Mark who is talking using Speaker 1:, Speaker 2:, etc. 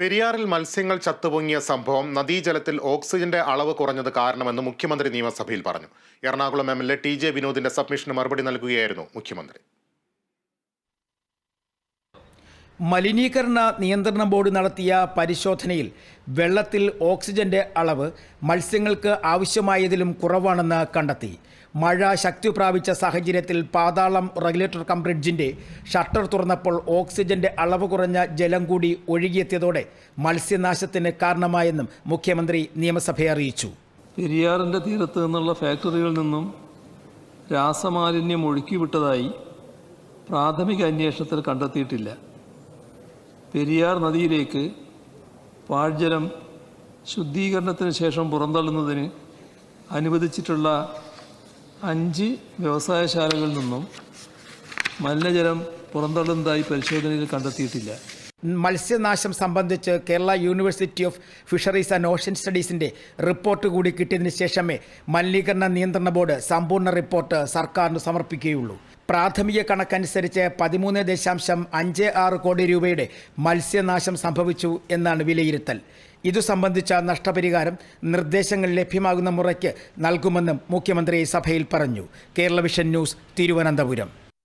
Speaker 1: പെരിയാറിൽ മത്സ്യങ്ങൾ ചത്തുപൊങ്ങിയ സംഭവം നദീജലത്തിൽ ഓക്സിജന്റെ അളവ് കുറഞ്ഞത് കാരണമെന്ന് മുഖ്യമന്ത്രി നിയമസഭയിൽ പറഞ്ഞു. Ernakulam M L A T J വിനോദിന്റെ സബ്മിഷന് മറുപടി നൽകുകയായിരുന്നു മുഖ്യമന്ത്രി.
Speaker 2: മലിനീകരണ നിയന്ത്രണ ബോർഡ് നടത്തിയ പരിശോധനയിൽ വെള്ളത്തിൽ ഓക്സിജന്റെ അളവ് മത്സ്യങ്ങൾക്ക് ആവശ്യമായതിലും കുറവാണെന്ന് കണ്ടെത്തി. മഴ ശക്തി പ്രാപിച്ച സാഹചര്യത്തിൽ പാതാളം റെഗുലേറ്റർ കം ബ്രിഡ്ജിന്റെ ഷട്ടർ തുറന്നപ്പോൾ ഓക്സിജന്റെ അളവ് കുറഞ്ഞ ജലം കൂടി ഒഴുകിയെത്തിയതോടെ മത്സ്യനാശത്തിന് കാരണമായെന്നും മുഖ്യമന്ത്രി നിയമസഭയെ അറിയിച്ചു.
Speaker 3: പെരിയാറിന്റെ തീരത്ത് നിന്നുള്ള ഫാക്ടറികളിൽ നിന്നും രാസമാലിന്യം ഒഴുക്കിവിട്ടതായി പ്രാഥമിക അന്വേഷണത്തിൽ കണ്ടെത്തിയിട്ടില്ല. പെരിയാർ നദിയിലേക്ക് പാഴ്ജലം ശുദ്ധീകരണത്തിന് ശേഷം പുറന്തള്ളുന്നതിന് അനുവദിച്ചിട്ടുള്ള അഞ്ച് വ്യവസായശാലകളിൽ നിന്നും മലിനജലം പുറന്തള്ളുന്നതായി പരിശോധനയിൽ കണ്ടെത്തിയിട്ടില്ല.
Speaker 2: മത്സ്യനാശം സംബന്ധിച്ച് Kerala University of Fisheries and Ocean സ്റ്റഡീസിന്റെ report കൂടി കിട്ടിയതിന് ശേഷമേ മലിനീകരണ നിയന്ത്രണ ബോർഡ് സമ്പൂർണ റിപ്പോർട്ട് സർക്കാരിന് സമർപ്പിക്കുകയുള്ളൂ. പ്രാഥമിക കണക്കനുസരിച്ച് പതിമൂന്ന് ദശാംശം അഞ്ച് ആറ് കോടി രൂപയുടെ മത്സ്യനാശം സംഭവിച്ചു എന്നാണ് വിലയിരുത്തൽ. ഇതു സംബന്ധിച്ച നഷ്ടപരിഹാരം നിർദ്ദേശങ്ങൾ ലഭ്യമാകുന്ന മുറയ്ക്ക് നൽകുമെന്നും മുഖ്യമന്ത്രി സഭയിൽ പറഞ്ഞു. Kerala Vision News Thiruvananthapuram.